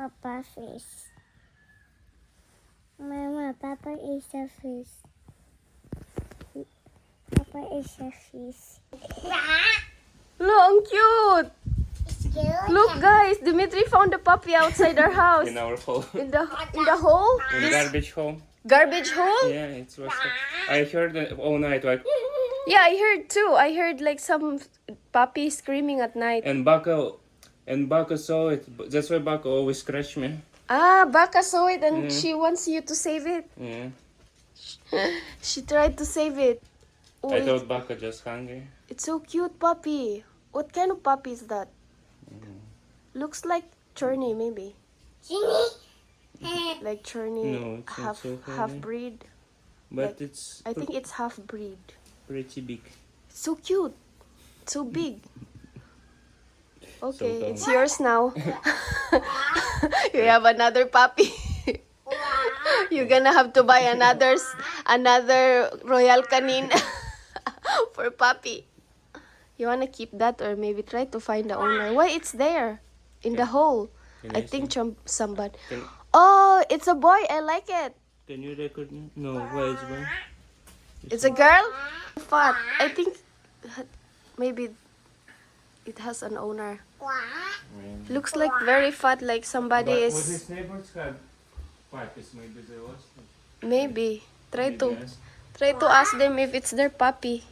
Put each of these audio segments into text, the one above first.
Papa fish. Mama, Papa is a fish. Papa is a fish. Look, ang cute! It's cute. Look, guys, Dimitri found a puppy outside our house. in our hole. In the in the hole? In This garbage hole. garbage hole? Yeah, it was. I heard it all night like, Yeah, I heard too. I heard like some puppy screaming at night. and Baka, and Baka saw it. That's why Baka always scratch me. Ah, Baka saw it and mm. she wants you to save it. Yeah. Mm. She tried to save it. Oh, I thought Baka just hungry. it's so cute puppy. What kind of puppy is that? Mm. Looks like Churney maybe. Ginny. Like Churney No, it's not half so funny. half breed. But Like, it's I think it's half breed. pretty big. So cute. So big. Okay, dumb. it's yours now. you have another puppy. You're gonna have to buy another another Royal Canin for puppy. You wanna keep that or maybe try to find the owner. Why it's there in the hole? Can I you think somebody. Can, Oh, it's a boy. I like it. can you record me? No, why is one? It's a girl. Fat. I think maybe it has an owner. Looks like very fat, like somebody But is. was his neighbors had puppies? Maybe they was. Maybe. Try Maybe to yes. try to ask them if it's their puppy.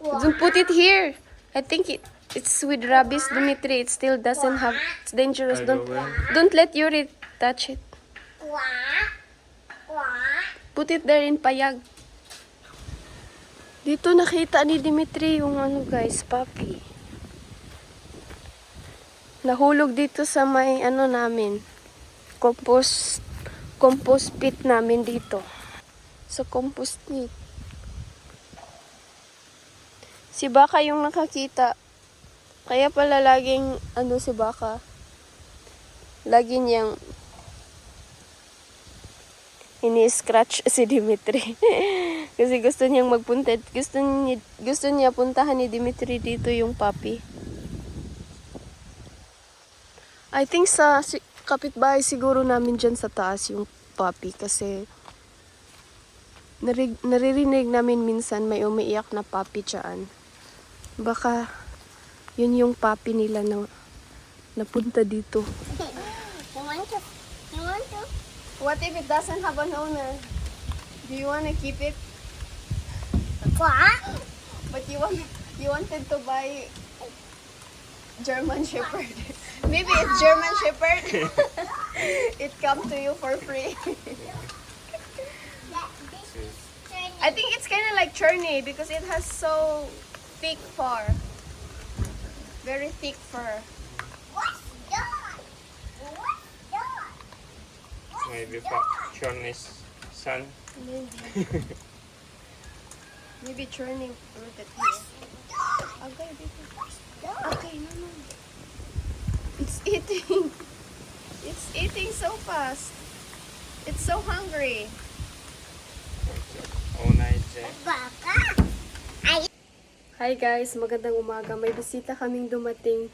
Don't put it here. I think it it's with rabies, Dimitri. It still doesn't have. It's dangerous. I Don't go away. don't let Yuri touch it. Put it there in payag. Dito nakita ni Dimitri yung ano guys, puppy. Nahulog dito sa may ano namin. Compost compost pit namin dito. Sa compost pit. Si Baka yung nakakita. Kaya pala laging ano si Baka. Lagi niyang ini-scratch si Dimitri. Kasi gusto niyang magpunta, gusto niya, gusto niya puntahan ni Dimitri dito yung puppy. I think sa si, kapitbahay siguro namin dyan sa taas yung puppy kasi narig, naririnig namin minsan may umiiyak na puppy dyan. Baka yun yung puppy nila na napunta dito. You want to? You want to? What if it doesn't have an owner? Do you want to keep it? What? But you want you wanted to buy German Shepherd. Maybe it's German Shepherd. it come to you for free. I think it's kind of like Churney because it has so thick fur. Very thick fur. What's that? What's that? Maybe Chinese son. Maybe. Maybe Churney rooted here. Okay, dito. Okay, no, no. It's eating. It's eating so fast. It's so hungry. Oh, nice. Hi guys, magandang umaga. May bisita kaming dumating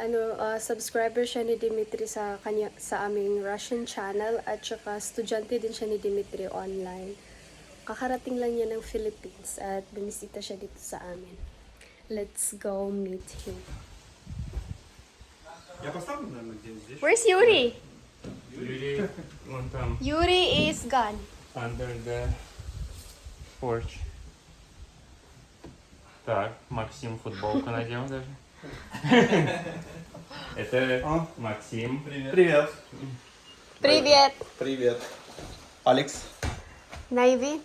ano uh, subscriber siya ni Dimitri sa kanya sa aming Russian channel at saka estudyante din siya ni Dimitri online Kakarating lang niya ng Philippines at bumisita siya dito sa amin. Let's go meet him. Я поставлю, наверное, где здесь. Where's Yuri? Yuri, вон там, Yuri is gone. under the porch. Так, Максим футболку надел даже. Это А? Максим. Привет. Привет, Привет. Алекс. Navy.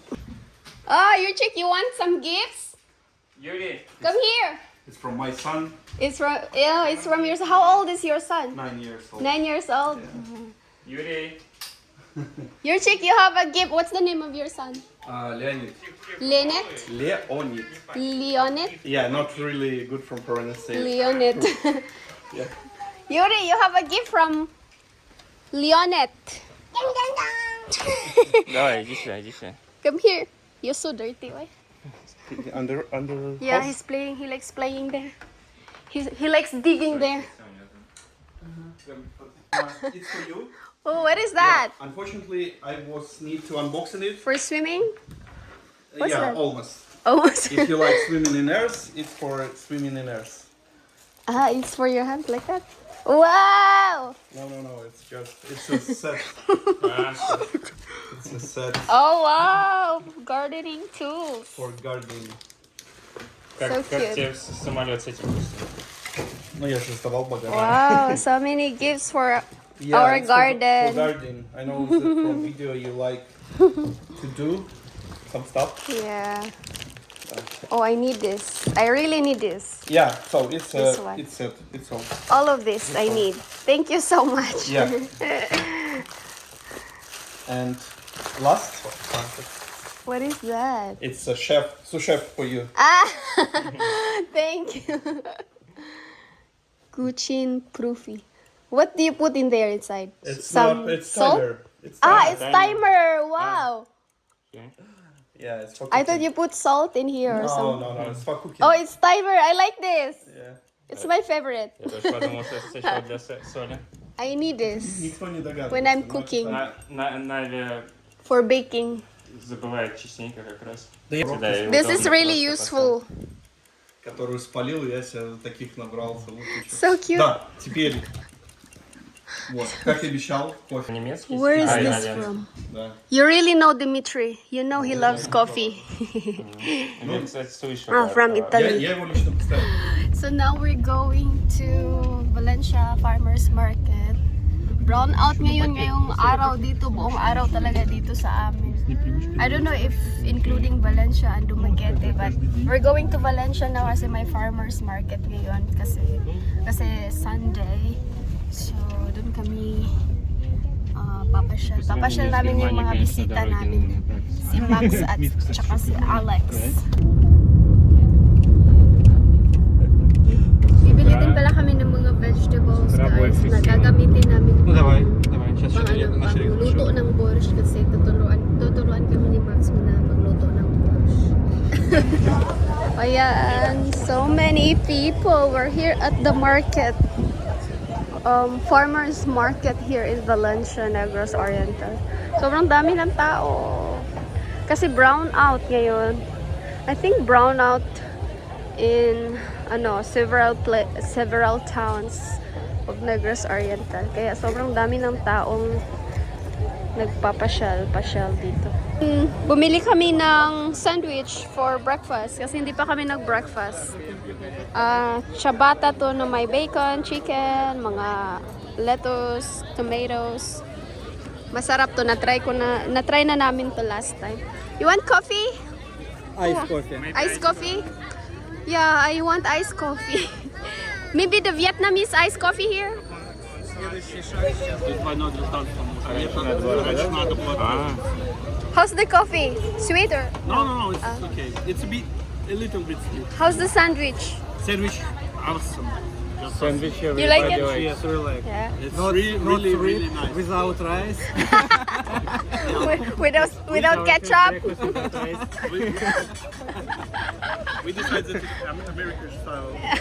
Oh, you chick, you want some gifts? Yuri, Come here. It's from my son, It's from yeah, it's from your How old is your son? nine years old. Nine years old. Yuri. Your chick, you have a gift. What's the name of your son? Uh, Leonid. Leonet? Leonid. Leonet? Yeah, not really good from pronunciation. Leonet. Yeah. Yuri, you have a gift from Leonet. Dun, dun, dun. Давай, иди сюда, иди сюда. Come here. You're so dirty, why? Under, under. Yeah, house? he's playing. He likes playing there. He, he likes digging there. Uh, it's for you. Oh, what is that? Unfortunately, I was need to unboxing it. For swimming? What's yeah, that? almost. Oh, If you like swimming in airs, it's for swimming in airs. ah, it's for your hands like that. Wow! No, no, no. It's just it's a set. it's a set Oh wow! Gardening tools. for gardening. Как, So как cute. тебе с- самолет с этим пустил? Ну я же сдавал багаж. Wow, so many gifts for Yeah, Our it's for- garden. For, garden. I know that from video you like to do some stuff. yeah. Oh, I need this. I really need this. Yeah, so it's This uh, one. it's set. It's all. All of this I need. Thank you so much. Yeah. and last, what is that? it's a chef, sous chef for you. Ah, thank you. Kuchin Proofy. What do you put in there inside? It's Some not. It's salt? timer. It's Ah, timer. it's timer. Wow. yeah, it's for I thought cooking. you put salt in here or No, something. no, no. It's for cooking. Oh, it's timer. I like this. Yeah. It's my favorite. Я тоже подумал, что это сначала для со- соли. I need this Никто не догадывается. when I'm но это cooking так. На, на, Наве for baking. забывает частенько как раз. Да я Всегда ей This удобно is really просто useful. Которую спалил, я себе таких набрался. Вот еще. So cute. Да, теперь. Вот, как и обещал, поставить. кофе. Немецкий? Where is А, this итальянский. from? Да. You really know Dimitri. You know he loves coffee. Я, кстати, слышал. Ah, да, from про- Italy. Я, я его лично поставил. So now we're going to Valencia Farmers Market. Brown out ngayon ngayong araw dito, buong araw talaga dito sa amin. I don't know if including Valencia and Dumaguete, but we're going to Valencia now kasi may farmers market ngayon kasi kasi Sunday. So, doon kami uh, papasyal. Papasyal namin yung mga bisita namin. Si Max at tsaka si Alex. Bibili din pala kami ng mga vegetables guys na gagamitin namin pang, pang, ano, pangluto ng borscht kasi tuturuan, tuturuan kami ni Max na magluto ng borscht. Ayan, so many people. We're here at the market. Um, farmers market here in Valencia, Negros Oriental. Sobrang dami ng tao. Kasi brown out ngayon. I think brown out in ano several pla- several towns of Negros Oriental. Kaya sobrang dami ng taong nagpapasyal pasyal dito. Mm, Bumili kami ng sandwich for breakfast kasi hindi pa kami nag-breakfast. Ah, ciabatta to na may bacon, chicken, mga lettuce, tomatoes. Masarap to. Na-try ko na, na-try na namin to last time. You want coffee? Ice coffee. Iced coffee? Yeah, I want iced coffee. Maybe the Vietnamese iced coffee here? How's the coffee? Sweeter? No, no, no, it's okay. It's a bit, a little bit sweet. How's the sandwich? Sandwich, awesome. Sandwich here You like it? Yes, relax. Yeah. It's Not, really, not really, sweet, really nice. without rice. Without without ketchup. We, decided to Am- American style. Yeah,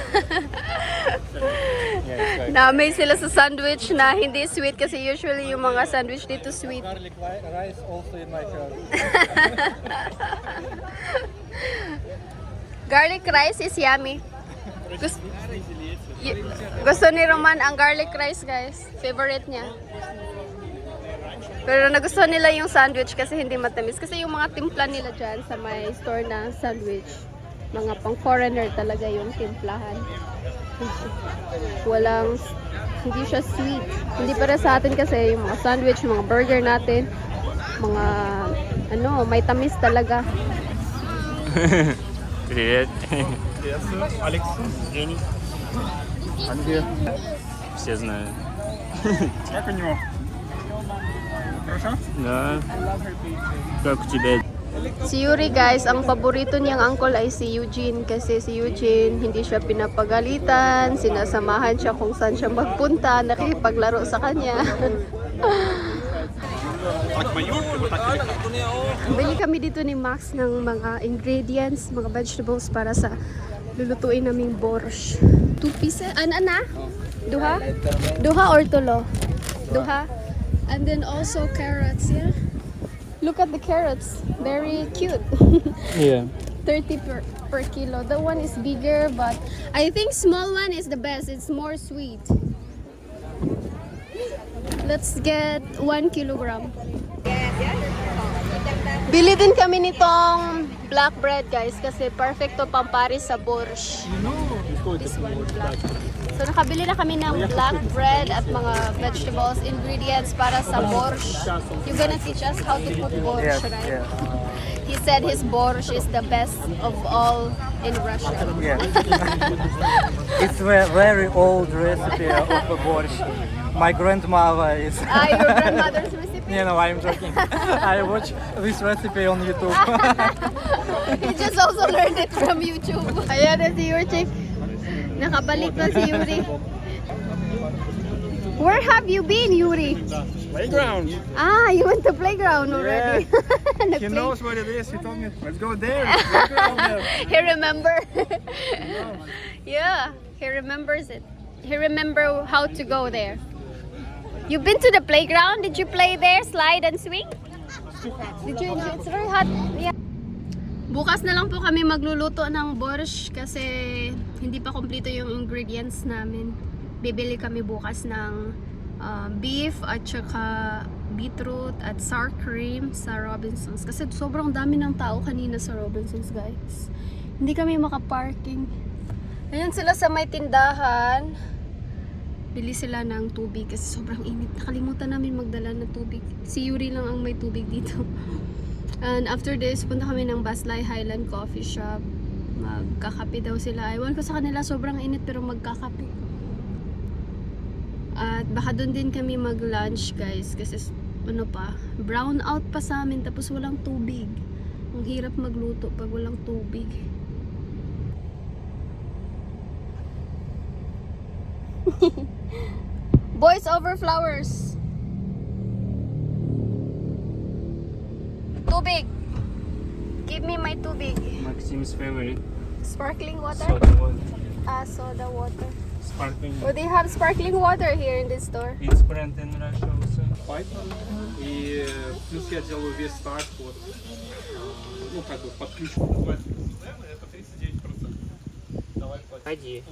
it's like Na-amaze sila sa sandwich na hindi sweet kasi usually yung mga sandwich dito sweet. garlic rice also in my car. Garlic rice is yummy. Gusto, gusto ni Roman ang garlic rice, guys. Favorite niya. Pero nagustuhan nila yung sandwich kasi hindi matamis. Kasi yung mga timpla nila dyan sa may store na sandwich, mga pang foreigner talaga yung timplahan. Walang, hindi siya sweet. Hindi para sa atin kasi yung mga sandwich, mga burger natin, mga, ano, may tamis talaga. Привет. Алекс. Женя. А где? Все знают. Как у него? Хорошо? Да. Как у тебя? Si Yuri guys, ang paborito niyang uncle ay si Eugene kasi si Eugene hindi siya pinapagalitan, sinasamahan siya kung saan siya magpunta, nakikipaglaro sa kanya. Bili kami dito ni Max ng mga ingredients, mga vegetables para sa Lulutuin naming borscht. Two pieces? Ano na? Duha? Duha or tulo? Duha. And then also carrots, yeah? Look at the carrots. Very cute. Yeah. 30 per, per kilo. The one is bigger, but I think small one is the best. It's more sweet. Let's get 1 kilogram. Bili din kami nitong black bread, guys, kasi perfect to pampari sa borscht. This one, black. So, nakabili na kami ng black bread at mga vegetables, ingredients para sa borscht. You're gonna teach us how to cook borscht, right? He said his borscht is the best of all in Russia. Yeah. it's a very old recipe of a borscht. My grandmother is. Ah, your grandmother's recipe? You know, I'm joking. I watch this recipe on YouTube. He just also learned it from YouTube. Ayan na si Yuri. Nakabalik na si Yuri. Where have you been, Yuri? Playground. Ah, you went to playground already. He Nagplay- knows what it is. He told me, let's go there. he remember. yeah, he remembers it. He remember how to go there. You've been to the playground? Did you play there, slide and swing? Did you enjoy? It's very hot. Yeah. Bukas na lang po kami magluluto ng borscht kasi hindi pa kompleto yung ingredients namin. Bibili kami bukas ng uh, beef at saka beetroot at sour cream sa Robinsons. Kasi sobrang dami ng tao kanina sa Robinsons, guys. Hindi kami makaparking. Ayan sila sa may tindahan. Bili sila ng tubig kasi sobrang init. Nakalimutan namin magdala ng tubig. Si Yuri lang ang may tubig dito. And after this, punta kami ng Baslay Highland Coffee Shop. Magkakape daw sila. Ewan ko sa kanila, sobrang init pero magkakape. At baka doon din kami mag-lunch guys kasi ano pa, brown out pa sa amin tapos walang tubig. Ang hirap magluto pag walang tubig. Boys over flowers. Tubig. Give me my tubig. Maxim's favorite. Sparkling water? Soda water. Ah, soda water. Sparkling. Oh, they have sparkling water here in this store. It's brand in Russia also. Python. И э, плюс я делаю весь старт вот, э, ну как бы подключку называется Disneyland, это 39%. Давай платим. Ходи.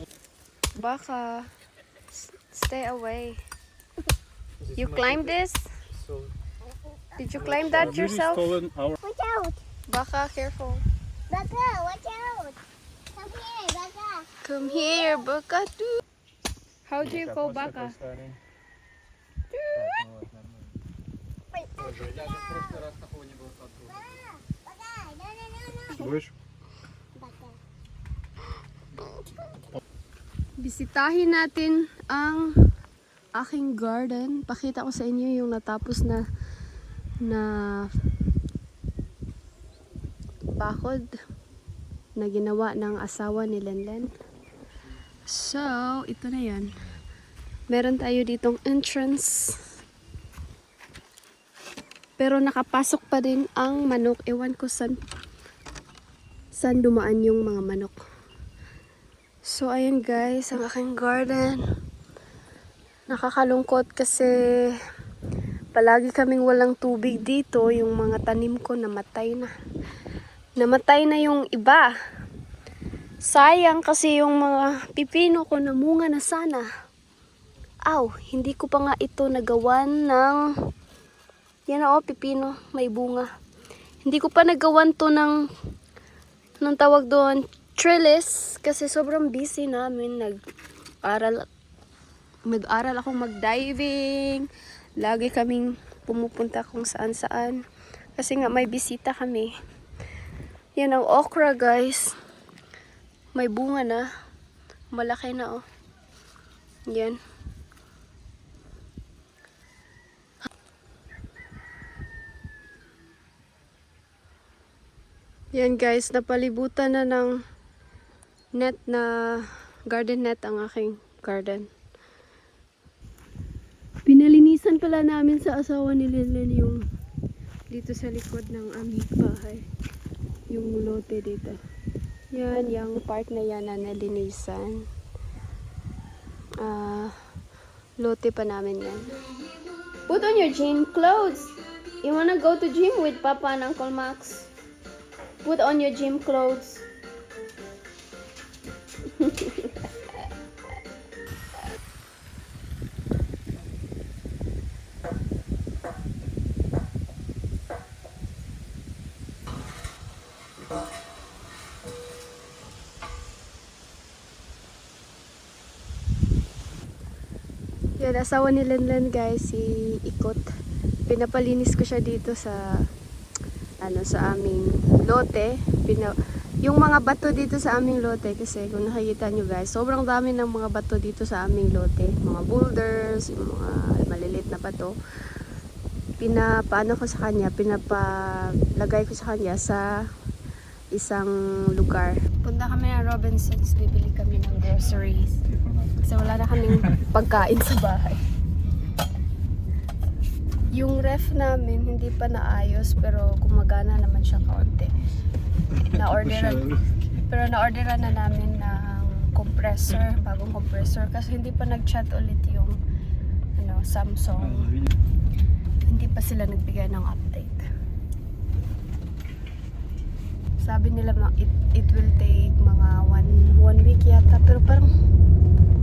Baka. S- Stay away. You climb this? Did you climb that yourself? stolen our Watch out! Baka, careful. Baka, watch out! Come here, Baka. Come here, Baka. Doo. How do you go Baka? Baka, no, no, no, no. Будешь? Bisitahin natin ang aking garden. Pakita ko sa inyo yung natapos na na bakod na ginawa ng asawa ni Lenlen. So, ito na yan. Meron tayo ditong entrance. Pero nakapasok pa din ang manok. Ewan ko san, san dumaan yung mga manok. So, ayun guys, ang aking garden. Nakakalungkot kasi palagi kaming walang tubig dito. Yung mga tanim ko namatay na. Namatay na yung iba. Sayang kasi yung mga pipino ko namunga na sana. Aw, hindi ko pa nga ito nagawan ng... Yan o, pipino, may bunga. Hindi ko pa nagawan to ng... Anong tawag doon? Trellis. Kasi sobrang busy namin. Nag-aral nag-aral akong mag-diving. Lagi kaming pumupunta kung saan-saan. Kasi nga may bisita kami. Yan ang okra guys. May bunga na. Malaki na oh. Yan. Yan guys, napalibutan na ng net na garden net ang aking garden. Pinalinisan pala namin sa asawa ni Lenlen yung dito sa likod ng aming bahay. Yung lote dito. Yan, yung part na yan na nalinisan. Ah, lote pa namin yan. Put on your gym clothes. You wanna go to gym with Papa and Uncle Max? Put on your gym clothes. Yan, asawa ni Lenlen guys, si Ikot. Pinapalinis ko siya dito sa ano sa aming lote. Pina, yung mga bato dito sa aming lote kasi kung nakikita nyo guys, sobrang dami ng mga bato dito sa aming lote. Mga boulders, yung mga malilit na bato. Pinapaano ko sa kanya, pinapalagay ko sa kanya sa isang lugar. Punta kami Robinsons, bibili kami ng groceries. Kasi wala na kaming pagkain sa bahay. Yung ref namin hindi pa naayos pero gumagana naman siya kaunti. Na-orderan pero na-orderan na namin ng compressor, bagong compressor kasi hindi pa nag-chat ulit yung ano, Samsung. Hindi pa sila nagbigay ng update. Sabi nila it, it will take mga one, one week yata. Pero parang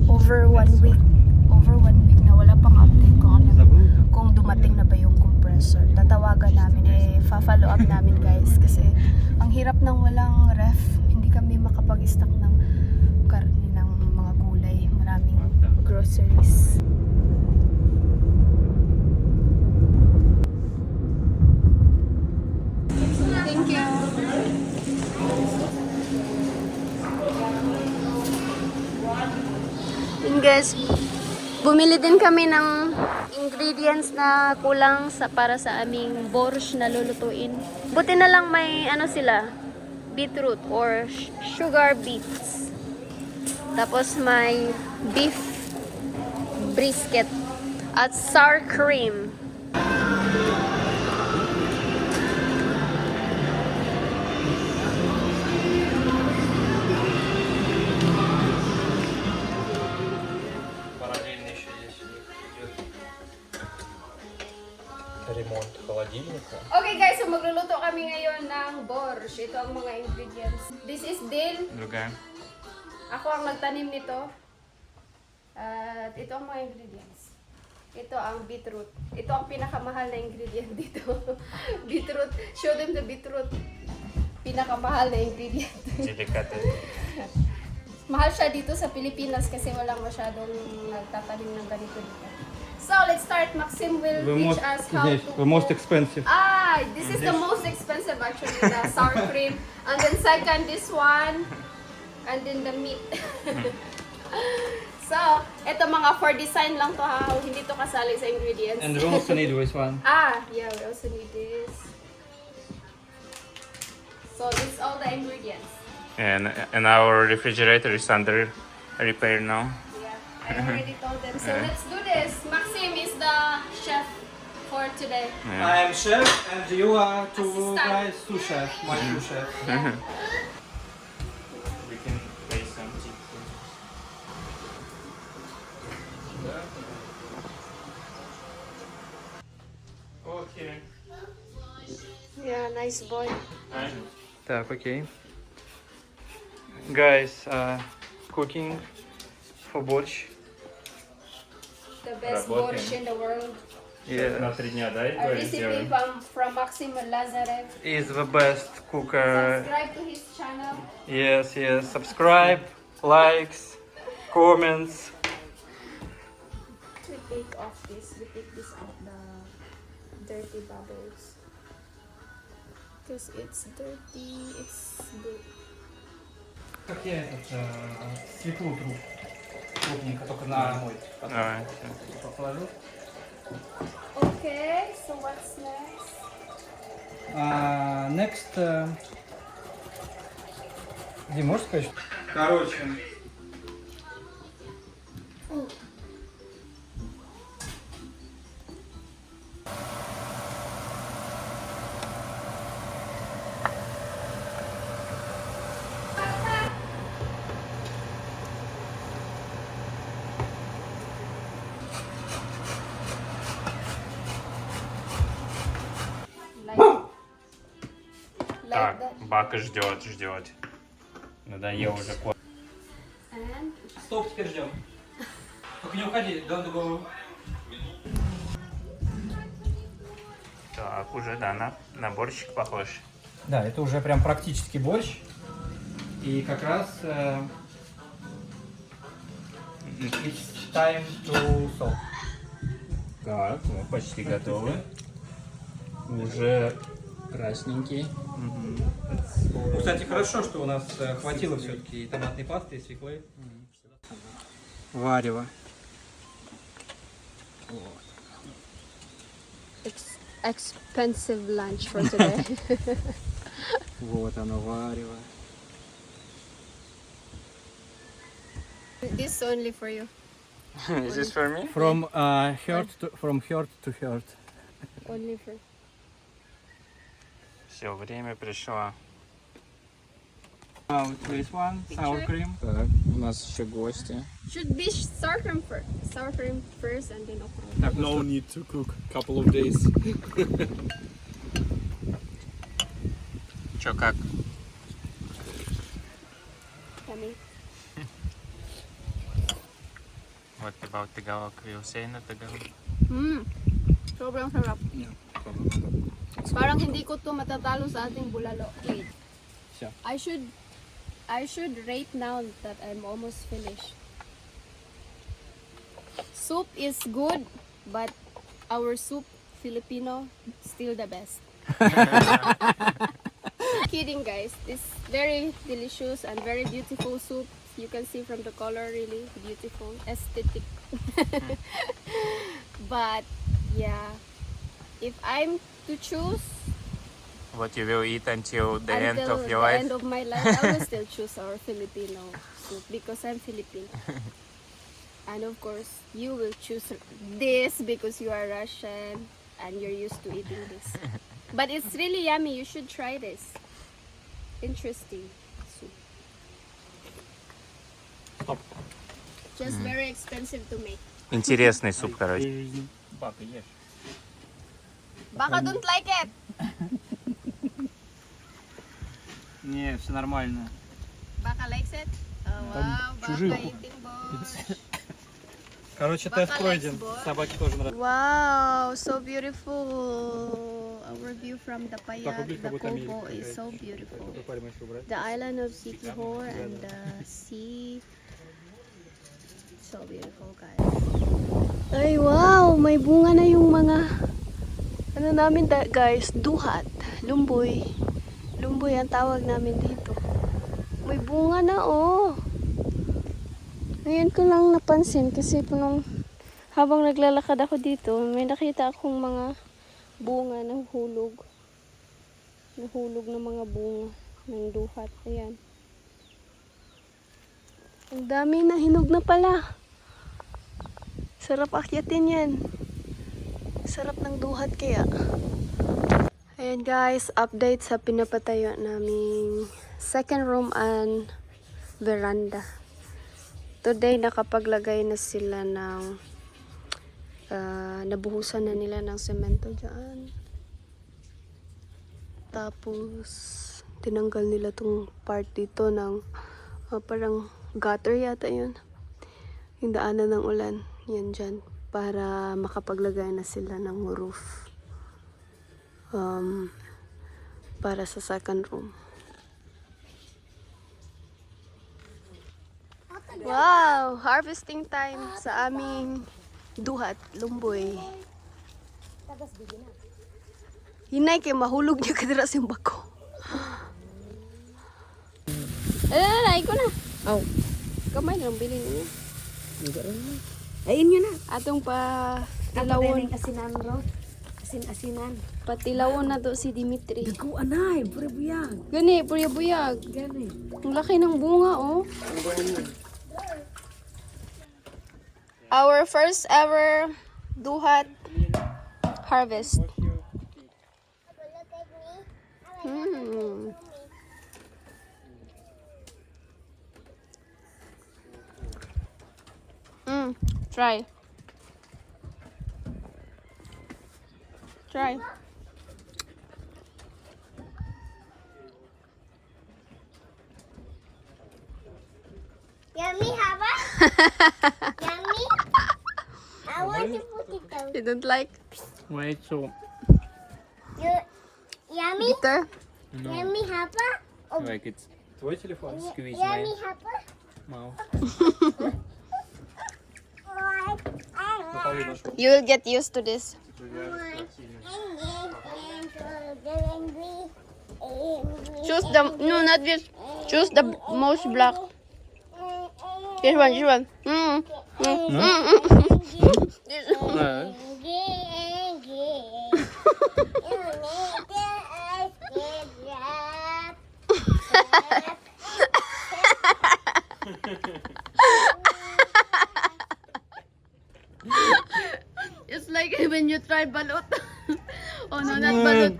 over one week over one week na wala pang update kung ano kung dumating na ba yung compressor. Tatawagan namin eh fa-follow up namin guys. Kasi ang hirap ng walang ref. Hindi kami makapag-stock ng karne ng mga gulay. Maraming groceries thank you Yun guys, bumili din kami ng ingredients na kulang sa para sa aming borscht na lulutuin. Buti na lang may ano sila, beetroot or sugar beets. Tapos may beef brisket at sour cream. ngayon ng borsh. Ito ang mga ingredients. This is dill. Lugar. Ako ang nagtanim nito. At ito ang mga ingredients. Ito ang beetroot. Ito ang pinakamahal na ingredient dito. beetroot. Show them the beetroot. Pinakamahal na ingredient. Delikate. Mahal siya dito sa Pilipinas kasi walang masyadong nagtatanim ng ganito dito. So let's start. Maxim will the teach most, us how to... The most expensive. Ah, this is the most expensive actually, the sour cream. And then second, this one. And then the meat. so, ito mga for design lang to ha. Hindi to kasali sa ingredients. And we also need this one. ah, yeah, we also need this. So, this is all the ingredients. And, and our refrigerator is under repair now. Yeah, I already told them. So, Yeah. let's do this. Maxim is the chef for today. Yeah. I am chef and you are two Assistant. guys, two chef, my two chef. We can play some TikTok. Okay. Yeah, nice boy. Так, окей. Guys, uh, cooking for борщ. The best Работаем. borscht in the world. Yeah. На три дня, да, A говорит, recipe сделаем? from, from Maxim Lazarev. Is the best cooker. Subscribe to his channel. Yes, yes. Subscribe, likes, comments. We take off this. We take this out the dirty bubbles. Because it's dirty. It's blue. Как я этот свеклу тру крупненько, только на мой. Давай, всё. Покладу. Okay, so what's next? А, next. э, Дим, можешь сказать? Короче. Бака ждет, ждет. Надоел уже кот. Стоп, теперь ждем. Только не уходи, don't go. Так, уже, да, на, на борщик похож. Да, это уже прям практически борщ. И как раз э, it's time to solve. Так, мы почти готовы. Уже красненький. Ну, кстати, хорошо, что у нас э, хватило все-таки и томатной пасты, и свеклы. Варево. ex- expensive lunch for today. Вот оно, варево. this only for you. Is this for me? From uh, heart to from heart to heart. Only for Все, время пришло. Now this one, sour cream. Так, у нас еще гости. Should be sour cream first. Sour cream first and then okra. Так, No need to cook. Couple of days. Че, как? Yummy. What about Tagalog? We'll say na Tagalog. Mm. Sobrang sarap. Parang hindi ko to matatalo sa ating bulalo. Wait. Siya. I should I should rate now that I'm almost finished. Soup is good, but our soup Filipino still the best. Kidding guys. This very delicious and very beautiful soup. You can see from the color really beautiful, aesthetic. but yeah, if I'm to choose What you will eat until the end until of your the life? end of my life, I will still choose our Filipino soup because I'm Filipino. and of course, you will choose this because you are Russian and you're used to eating this. but it's really yummy. You should try this. Interesting soup. Just very expensive to make. Интересный суп, короче. Бака, ешь. Baka don't like it. Не, все нормально. Baka likes it. Oh, wow, чужие baka ку- eating boy. Короче, Бака тест пройден. likes boy. Собаке тоже нравится. Wow, so beautiful. Our view from the Payat, убери, как the будто Америка Kobo is какая-то. so beautiful. Пальму еще убрать. The island of Sikihor and the sea. So beautiful, guys. Ay, wow! May bunga na yung mga ano namin da- guys, duhat, lumboy. Lumboy ang tawag namin dito. May bunga na, oh. Ngayon ko lang napansin kasi nung habang naglalakad ako dito, may nakita akong mga bunga ng hulog. Nahulog ng mga bunga ng duhat. Ayan. Ang dami na hinog na pala. Sarap akyatin yan. Sarap ng duhat kaya. Ayan guys, update sa pinapatayo naming second room and veranda. Today nakapaglagay na sila ng ah, nabuhusan na nila ng semento dyan. Tapos tinanggal nila tong part dito ng ah, parang gutter yata yun. Yung daanan ng ulan. Yan dyan. Para makapaglagay na sila ng roof. Um, para sa second room. Wow! Harvesting time sa aming duhat, lumboy. Hinay kay mahulog niya kadira sa bako. Ay, ay, ay, ko na. Oh. Kamay na lang bilhin niya. Ayun yun na. Atong pa Tilawon. asinan ro. Asin-asinan. Patilawon na to si Dimitri. Ko anay, pure buyag. Gani, purya buyag. Gani. Ang laki ng bunga, oh. Our first ever duhat harvest. Hmm. Mm, Try. Try. Yummy, Hava? Yummy? I want to put it down. You don't like? Why so You, yummy? bitter? No, Yummy, Hava? like it's твой телефон? Squeeze my Yummy, Hava? mouth. You will get used to this. Choose the no, not this. Choose the most black. This one, this one. Mm. Mm. Mm. Mm. This one. Uh, It's like when you tried balut. oh no, not mm. balut.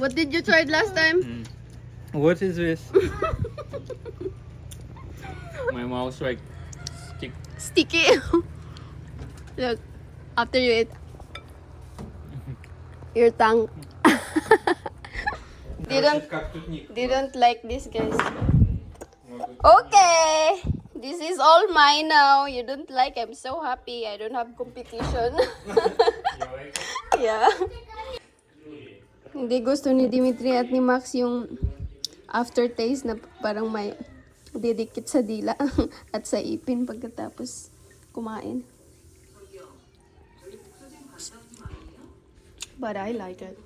What did you try last time? Mm. What is this? My mouth's like stick. Sticky. Look, after you eat, your tongue. didn't, didn't like this, guys. Mm. Okay. This is all mine now. You don't like? I'm so happy. I don't have competition. yeah. Hindi gusto ni Dimitri at ni Max yung aftertaste na parang may didikit sa dila at sa ipin pagkatapos kumain. But I like it.